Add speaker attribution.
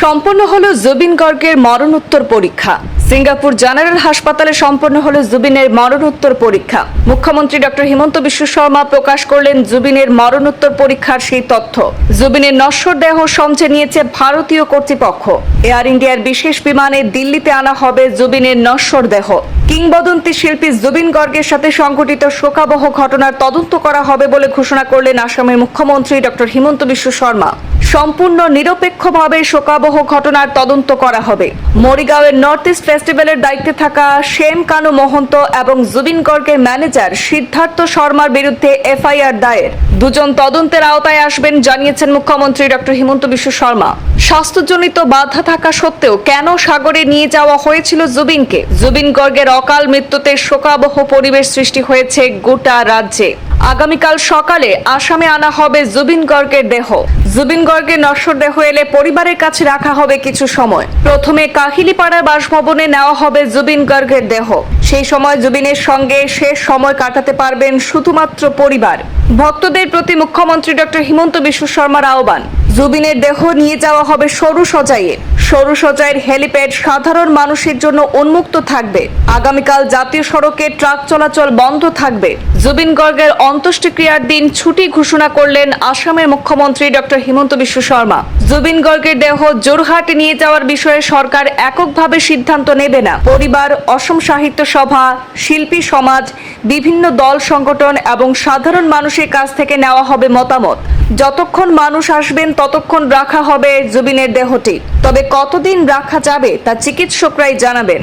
Speaker 1: সম্পন্ন হলো জুবিন গর্গের মরণোত্তর পরীক্ষা। সিঙ্গাপুর জেনারেল হাসপাতালে সম্পন্ন হলো জুবিনের মরণোত্তর পরীক্ষা। মুখ্যমন্ত্রী ডক্টর হিমন্ত বিশ্ব শর্মা প্রকাশ করলেন জুবিনের মরণোত্তর পরীক্ষার সেই তথ্য। জুবিনের নশ্বর দেহ সমঝে নিয়েছে ভারতীয় কর্তৃপক্ষ। এয়ার ইন্ডিয়ার বিশেষ বিমানে দিল্লিতে আনা হবে জুবিনের নশ্বর দেহ। কিংবদন্তি শিল্পী জুবিন গর্গের সাথে সংঘটিত শোকাবহ ঘটনার তদন্ত করা হবে বলে ঘোষণা করলেন আসামের মুখ্যমন্ত্রী ডক্টর হিমন্ত বিশ্ব শর্মা। সম্পূর্ণ নিরপেক্ষভাবে শোকাবহ ঘটনার তদন্ত করা হবে। মরিগাঁওয়ের নর্থ ইস্ট ফেস্টিভ্যালের দায়িত্বে থাকা শ্যাম কানু মহন্ত এবং জুবিন গর্গের ম্যানেজার সিদ্ধার্থ শর্মার বিরুদ্ধে এফআইআর দায়ের। দুজন তদন্তের আওতায় আসবেন, জানিয়েছেন মুখ্যমন্ত্রী ডক্টর হিমন্ত বিশ্ব শর্মা। স্বাস্থ্যজনিত বাধা থাকা সত্ত্বেও কেন সাগরে নিয়ে যাওয়া হয়েছিল জুবিনকে? জুবিন গর্গের অকাল মৃত্যুতে শোকাবহ পরিবেশ সৃষ্টি হয়েছে গোটা রাজ্যে। আগামীকাল সকালে আসামে আনা হবে জুবিন গর্গের দেহ। জুবিন গর্গের নশ্বর দেহ এলে পরিবারের কাছে রাখা হবে কিছু সময়। প্রথমে কাহিলিপাড়ার বাসভবনে নেওয়া হবে জুবিন গর্গের দেহ। সেই সময় জুবিনের সঙ্গে শেষ সময় কাটাতে পারবেন শুধুমাত্র পরিবার। ভক্তদের প্রতি মুখ্যমন্ত্রী ডক্টর হিমন্ত বিশ্ব শর্মার আহ্বান। জুবিনের দেহ নিয়ে যাওয়া হবে সরু সজাইয়ে সরু সজাইয়ের হেলিপ্যাড সাধারণ মানুষের জন্য উন্মুক্ত থাকবে। আগামীকাল জাতীয় সড়কে ট্রাক চলাচল বন্ধ থাকবে। জুবিন গর্গের অন্ত্যেষ্টিক্রিয়ার দিন ছুটি ঘোষণা করলেন আসামের মুখ্যমন্ত্রী ডক্টর হিমন্ত বিশ্ব শর্মা। জুবিন গর্গের দেহ জোরহাট নিয়ে যাওয়ার বিষয়ে সরকার এককভাবে সিদ্ধান্ত নেবে না। পরিবার, অসম সাহিত্য সভা, শিল্পী সমাজ, বিভিন্ন দল সংগঠন এবং সাধারণ মানুষের কাছ থেকে নেওয়া হবে মতামত। যতক্ষণ মানুষ আসবেন ততক্ষণ রাখা হবে জুবিনের দেহটি? তবে কতদিন রাখা যাবে তা চিকিৎসকরাই জানাবেন।